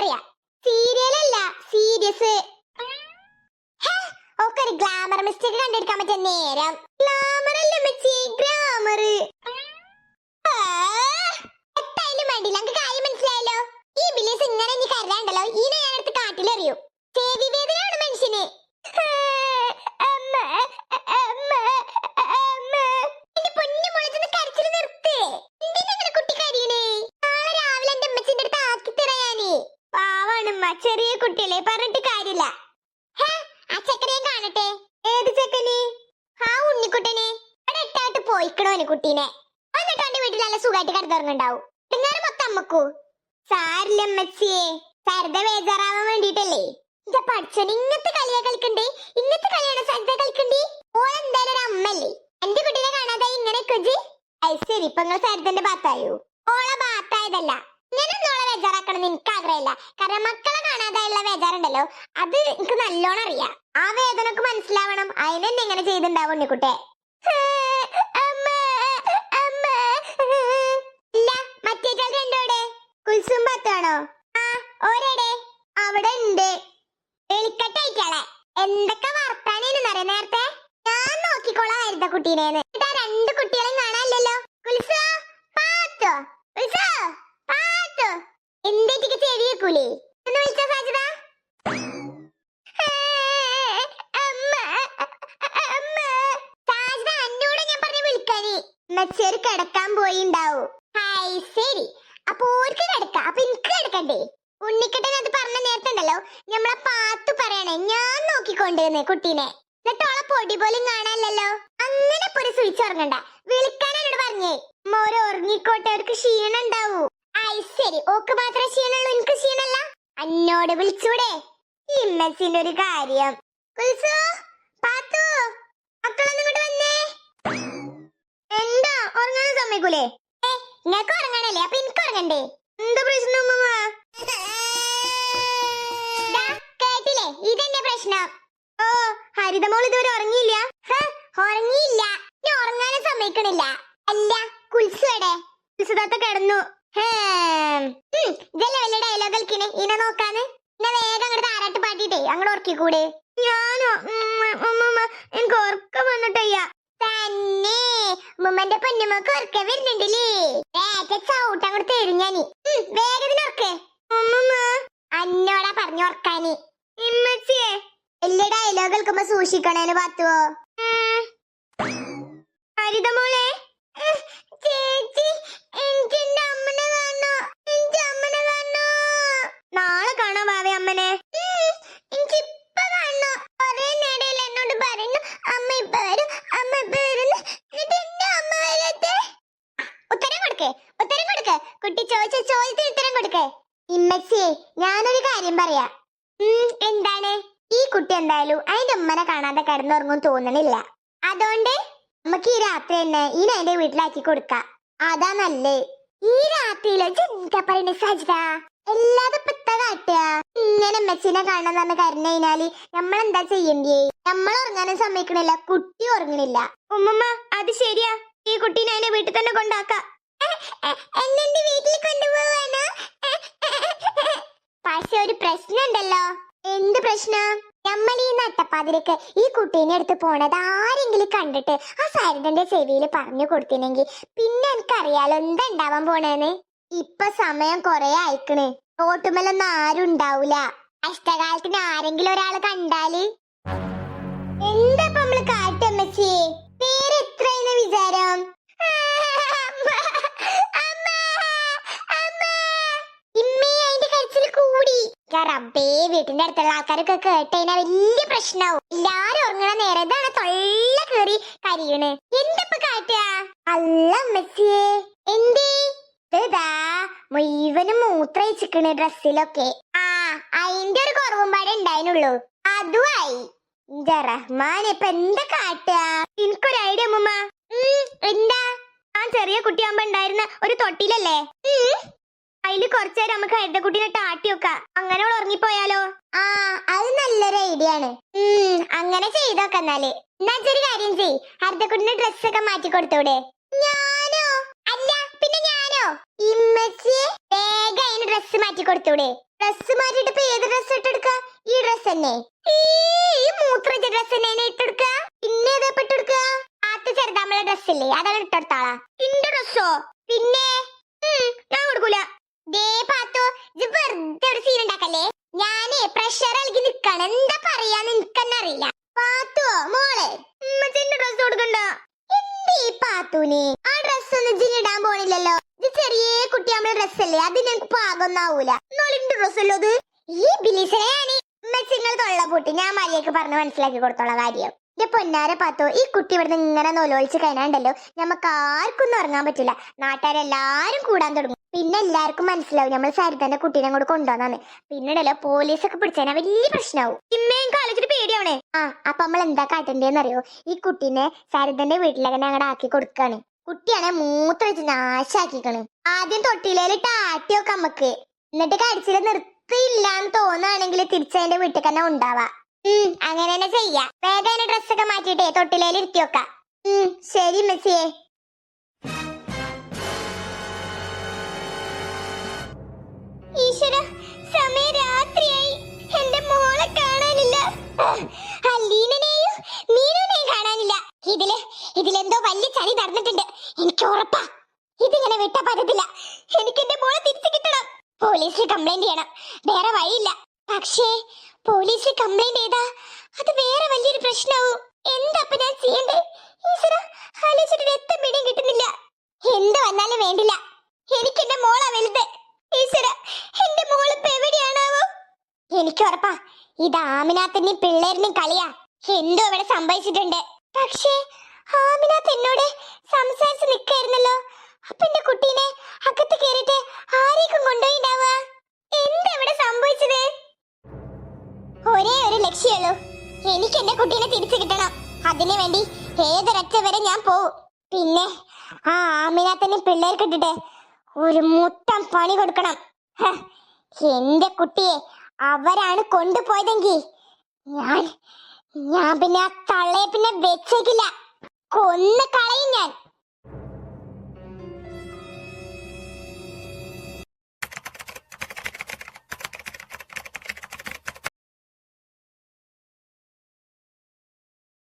പറയാ സീരിയലല്ല സീരിയസ്. ഒക്കെ ഒരു ഗ്ലാമർ മിസ്റ്റേക്ക് കണ്ടെടുക്കാൻ പറ്റിയ നേരം. ഗ്ലാമർ അല്ലേ പാവാണമ്മ ചെറിയ കുട്ടിയല്ലേ പറഞ്ഞിട്ട് കാര്യമില്ല. ആ ചെക്കനെ കാണട്ടെ. ഏത് ചക്കനെ? ആ ഉണ്ണിക്കുട്ടനെ. അവിടെ ഇട്ടായിട്ട് പോയിക്കണോന് കുട്ടീനെ. എന്നിട്ട് അവന്റെ വീട്ടിൽ നല്ല സുഖമായിട്ട് കിടന്നുറങ്ങുണ്ടാവും ഇങ്ങനെ മൊത്തം അമ്മക്കൂ. സാരില്ല അമ്മച്ചിയെ? സരിത ബേജാറാവാൻ വേണ്ടിട്ടല്ലേ? ഇന്റെ പഠിച്ചോന് ഇങ്ങനത്തെ കളിയാ കളിക്കണ്ടേ? ഇങ്ങനത്തെ കളിയാണ് സരിത കളിക്കണ്ടേ? ഓൾ എന്തായാലും ഒരു അമ്മല്ലേ എന്റെ കുട്ടീനെ കാണാതെ ഇങ്ങനെ കുജി അത് ശരി ഇപ്പൊ നിങ്ങൾ സരിതന്റെ ഭാത്തായോ ഓളെ ഭാത്തായതല്ല ബേജാറാക്കണം എനിക്ക് ആഗ്രഹമില്ല കാരണം മക്കളെ കാണാതായുള്ള ബേജാറുണ്ടല്ലോ. അത് എനിക്ക് നല്ലോണം അറിയാം. ആ വേദനക്ക് മനസ്സിലാവണം. അതിനെന്നെ ഇങ്ങനെ ചെയ്തിണ്ടാവും ഉണ്ണിക്കുട്ടെ. ഇല്ല, മറ്റേറ്റാൾ ആ അവിടെ ഉണ്ട്. നേരത്തെ? ഞാൻ രണ്ട് കുട്ടികളെയും കാണാനില്ലല്ലോ. കുൽസോ പാത്തോ? എന്തേറ്റിക്ക് ഒന്ന് വിളിച്ചോ സാജിത. സാജിദ, അന്നോട് ഞാൻ പറഞ്ഞ് വിളിക്കാന്. മെച്ചേര് കിടക്കാൻ പോയിണ്ടാവൂ. ഹായ് ശരി. അപ്പൊ ഓർക്ക് കിടക്കാം. അപ്പൊ എനിക്ക് കിടക്കണ്ടേ? ഉണ്ണിക്കട്ടൻ അത് പറഞ്ഞ നേരത്തുണ്ടല്ലോ. നമ്മളെ പാത്തു പറയണേ. ഞാൻ നോക്കിക്കൊണ്ടിരുന്നേ കുട്ടീനെ. എന്നിട്ട് ഓളെ പൊടി പോലും കാണാനല്ലോ അങ്ങനെ പൊരി സ്വിച്ച് ഉറങ്ങണ്ട. വിളിക്കാൻ എന്നോട് പറഞ്ഞേ. മോര് ഉറങ്ങിക്കോട്ടെ. അവർക്ക് ക്ഷീണം ഉണ്ടാവൂ ശരി ഓക്ക് മാത്രം ക്ഷീണുള്ളൂ എനിക്ക് ക്ഷീണല്ല അന്നോട് വിളിച്ചൂടെ. ഈ ഒരു കാര്യം. കുൽസു, പാത്തു, മക്കളൊന്നും ഇങ്ങോട്ട് വന്നേ. എന്താ ഉറങ്ങാനും സമ്മതിക്കൂലേ? ഏ നിങ്ങക്ക് ഉറങ്ങാനല്ലേ? അപ്പൊ എനിക്ക് ഉറങ്ങണ്ടേ? എന്താ പ്രശ്നം കേട്ടില്ലേ? ഇതെന്നെ പ്രശ്നം. ഓ ഹരിതമോൾ ഇതുവരെ ഉറങ്ങിയില്ല? ഉറങ്ങിയില്ല. ഉറങ്ങാനും സമ്മതിക്കണില്ല. അല്ല കുൽസുടെ കുൽസുദാത്ത കിടന്നു. ഇതല്ലേ വലിയ ഡയലോഗ് കളിക്കണേ ഇന്നെ നോക്കാന്ന്? എന്നെ വേഗം അങ്ങോട്ട് താരാട്ട് പാട്ടിട്ടേ അങ്ങോട്ട് ഉറക്കിക്കൂടെ ഞാനോ എനിക്ക് ഉറക്കം വന്നിട്ടയ്യ. തന്നെ. ഉമ്മന്റെ പൊന്നുമൊക്കെ ഉറക്കം വരുന്നുണ്ടല്ലേ? വേഗ ചവിട്ട് അങ്ങോട്ട് തരും ഞാൻ. വേഗത്തിന് ഉറക്ക്. അന്നോടാ പറഞ്ഞു ഉറക്കാന്. ഇമ്മച്ചിയെ. വലിയ ഡയലോഗ് കേൾക്കുമ്പോ സൂക്ഷിക്കണേന് പാത്തുവോ? ഹരിതമോളെ ഉത്തരം കൊടുക്ക്. കുട്ടി ചോദിച്ച ചോദ്യത്തിന് ഉത്തരം കൊടുക്ക്. ഇമ്മച്ചിയെ ഞാനൊരു കാര്യം പറയാ. എന്താണ്? ഈ കുട്ടി എന്തായാലും അതിന്റെ ഉമ്മനെ കാണാതെ കിടന്നുറങ്ങും തോന്നണില്ല. അതുകൊണ്ട് നമുക്ക് ഈ രാത്രി തന്നെ ഈ അതിന്റെ വീട്ടിലാക്കി കൊടുക്കാം. അതാ നല്ലേ? ഈ രാത്രിയിൽ എന്താ പറയണേ സജിത? ഇങ്ങനെ മെച്ചിനെ തന്നെ കരുണ കഴിഞ്ഞാൽ നമ്മളെന്താ ചെയ്യണ്ടേ നമ്മൾ ഉറങ്ങാനും സമ്മതിക്കണില്ല കുട്ടി ഉറങ്ങണില്ല. ഉമ്മമ്മ അത് ശരിയാ. ഈ കുട്ടീനെ അതിന്റെ വീട്ടിൽ തന്നെ കൊണ്ടാക്കാം. എന്നെ വീട്ടിൽ കൊണ്ടുപോവാനോ? പക്ഷെ ഒരു പ്രശ്നമുണ്ടല്ലോ. എന്ത് പ്രശ്നം? നമ്മൾ ഈ നട്ടപ്പാതിരക്ക് ഈ കുട്ടീനെ എടുത്ത് പോണത് ആരെങ്കിലും കണ്ടിട്ട് ആ സരിതന്റെ ചെവിയിൽ പറഞ്ഞു കൊടുത്തിനെങ്കിൽ പിന്നെ എനിക്കറിയാലോ എന്താ ഉണ്ടാവാൻ പോണേന്ന്. ഇപ്പൊ സമയം കൊറേ അയക്കണ് റോട്ടുമല്ലൊന്നും ആരും ഉണ്ടാവൂല. അഷ്ടകാലത്തിന് ആരെങ്കിലും ഒരാൾ കണ്ടാൽ? എന്താ നമ്മൾ കാട്ടമ്മച്ചി പേര് എത്രയെന്ന് വിചാരം അമ്മ, അമ്മ. ഇമ്മേ അതിന്റെ കരച്ചിൽ യാ റബ്ബേ വീട്ടിന്റെ അടുത്തുള്ള ആൾക്കാരൊക്കെ കേട്ടതിനാ വലിയ പ്രശ്നാവും. എല്ലാരും ഉറങ്ങണ നേരം ഇതാണ് തൊള്ള കേറി കരിയണ്. എന്തപ്പ കാട്ടുക? അല്ല അമ്മച്ചിയെ. എന്തേ? മുഴുവനും മൂത്രയിച്ചിക്കണ് ഡ്രസ്സിലൊക്കെ. ആ അതിന്റെ ഒരു കുറവും പാടെ ഉണ്ടായിരുന്നുള്ളൂ അതുമായി റഹ്മാൻ ഇപ്പൊ എന്താ കാട്ടാ എനിക്കൊരു ഐഡിയ അമ്മ എന്താ? ആ ചെറിയ കുട്ടിയാകുമ്പോ ഉണ്ടായിരുന്ന ഒരു തൊട്ടിലല്ലേ. അതിൽ കുറച്ചേരം നമുക്ക് ഹരിതക്കുട്ടീനെ ടാട്ടി വെക്കാം. അങ്ങനെ അവൾ ഉറങ്ങിപ്പോയാലോ? ആ അത് നല്ലൊരു ഐഡിയ ആണ്. അങ്ങനെ ചെയ്തോക്ക എന്നാൽ. എന്നാ ഒരു കാര്യം ചെയ് ഹരിതക്കുട്ടിന്റെ ഡ്രസ് ഒക്കെ മാറ്റി കൊടുത്തൂടെ. ഞാനോ? അല്ല പിന്നെ ഞാനോ? ഇമ്മച്ചി വേഗം അതിന് ഡ്രസ് മാറ്റി കൊടുത്തൂടെ. ഡ്രസ് മാറ്റിട്ട് ഇപ്പൊ ഏത് ഡ്രസ് ഇട്ടെടുക്ക ഈ ഡ്രസ് തന്നെ. ഈ മൂത്രജ ഡ്രസ് തന്നെ ഇട്ടെടുക്ക പിന്നെ ഏതാ ഇപ്പൊ ഇട്ടെടുക്ക ആത്ത് ചെറുതാമ്പള ഡ്രസ് ഇല്ലേ? അതാണ് ഇട്ടെടുത്താളാ ഇന്റെ ഡ്രസ്സോ പിന്നെ? ഞാൻ കൊടുക്കൂല. ദേ പാത്തു ഒരു പ്രഷർ എന്താ പാത്തുവോ മോളെ കൊടുക്കണ്ട. എന്തേ ഈ പാത്തുനെ ആ ഇത് ചെറിയ അല്ലേ? അത് പാകൊന്നാവൂല അല്ലോ ഈ ഞാൻ പറഞ്ഞ് മനസ്സിലാക്കി കൊടുത്തോളാം കാര്യം. എന്റെ പൊന്നാരെ പാത്തോ ഈ കുട്ടി ഇവിടുന്ന് ഇങ്ങനെ നൊലോളിച്ച് കഴിഞ്ഞാണ്ടല്ലോ നമുക്ക് ആർക്കും ഒന്നും ഉറങ്ങാൻ പറ്റില്ല നാട്ടുകാരെല്ലാരും കൂടാൻ തുടങ്ങും. പിന്നെ എല്ലാവർക്കും മനസ്സിലാവും നമ്മൾ സരിതന്റെ കുട്ടീനെ അങ്ങോട്ട് കൊണ്ടുവന്നാന്ന്. പിന്നീടല്ലോ പോലീസൊക്കെ പിടിച്ചാൽ വലിയ പ്രശ്നമാവും ഇമ്മയും കാലേജിന് പേടിയാവണേ. ആ അപ്പൊ നമ്മൾ എന്താ കാട്ടണ്ടേന്ന് അറിയോ ഈ കുട്ടീനെ സരിതന്റെ വീട്ടിലങ്ങനെ അങ്ങോട്ട് ആക്കി കൊടുക്കാണ്. കുട്ടിയാണെ മൂത്ര വെച്ച് നാശാക്കിക്കണ്. ആദ്യം തൊട്ടിലേലിട്ട് ആട്ടി വെക്കാം നമുക്ക് എന്നിട്ട് കടിച്ചിട്ട് നിർത്തിയില്ലാന്ന് തോന്നുകയാണെങ്കിൽ തിരിച്ചതിന്റെ വീട്ടിൽ തന്നെ ഉണ്ടാവാ അങ്ങനെ തന്നെ ചെയ്യാ. വേഗം അതിന്റെ ഡ്രസ്സൊക്കെ മാറ്റിട്ടേ തൊട്ടിലേൽ ഇരുത്തിയൊക്ക. ശരി മെസ്സിയെ. ഈശ്വര സമയം രാത്രിയായി. എന്റെ മോളെ കാണാനില്ല. അല്ലീനെയും മീനുനെയും കാണാനില്ല. ഇതിൽ ഇതിലെന്തോ വലിയ ചതി നടന്നിട്ടുണ്ട്. എനിക്ക് ഉറപ്പാ. ഇതിങ്ങനെ വിട്ട പറ്റത്തില്ല എനിക്ക് എന്റെ മോളെ തിരിച്ചു കിട്ടണം. പോലീസിൽ കംപ്ലൈന്റ് ചെയ്യണം. വേറെ വഴിയില്ല. പക്ഷേ പോലീസിൽ കംപ്ലൈന്റ് ചെയ്താ അത് വേറെ വലിയൊരു പ്രശ്നമാവും. എന്താ ഞാൻ ചെയ്യണ്ടേ? ഈശ്വര ആലോചിച്ചിട്ട് രക്തം പിടിയും കിട്ടുന്നില്ല. എന്ത് വന്നാലും വേണ്ടില്ല. എനിക്ക് എന്റെ മോളാ വലുത്. ഈശ്വര എന്റെ മോൾ ഇപ്പൊ എവിടെയാണാവോ? എനിക്ക് ഉറപ്പാ ഇത് ആമിനാത്തിന്റെയും പിള്ളേരിന്റെയും കളിയാ. എന്തോ ഇവിടെ സംഭവിച്ചിട്ടുണ്ട്. പക്ഷേ ആമിനാത്ത് എന്നോട് സംസാരിച്ച് നിക്കായിരുന്നല്ലോ. അപ്പൊ എന്റെ കുട്ടീനെ അകത്ത് കേറിട്ട് ആരേക്കും കൊണ്ടുപോയിണ്ടാവുക? എന്താ ഇവിടെ സംഭവിച്ചത്? ഒരേ ഒരു ലക്ഷ്യമുള്ളൂ എനിക്ക് എന്റെ കുട്ടീനെ തിരിച്ചു കിട്ടണം. അതിനു വേണ്ടി ഏതൊരൊറ്റ വരെ ഞാൻ പോവും. പിന്നെ ആ ആമിനാത്തന്നെ പിള്ളേർക്ക് ഇട്ടിട്ട് ഒരു മുട്ടം പണി കൊടുക്കണം. എന്റെ കുട്ടിയെ അവരാണ് കൊണ്ടുപോയതെങ്കിൽ ഞാൻ ഞാൻ പിന്നെ ആ തള്ളയെ പിന്നെ വെച്ചേക്കില്ല. കൊന്നു കളയും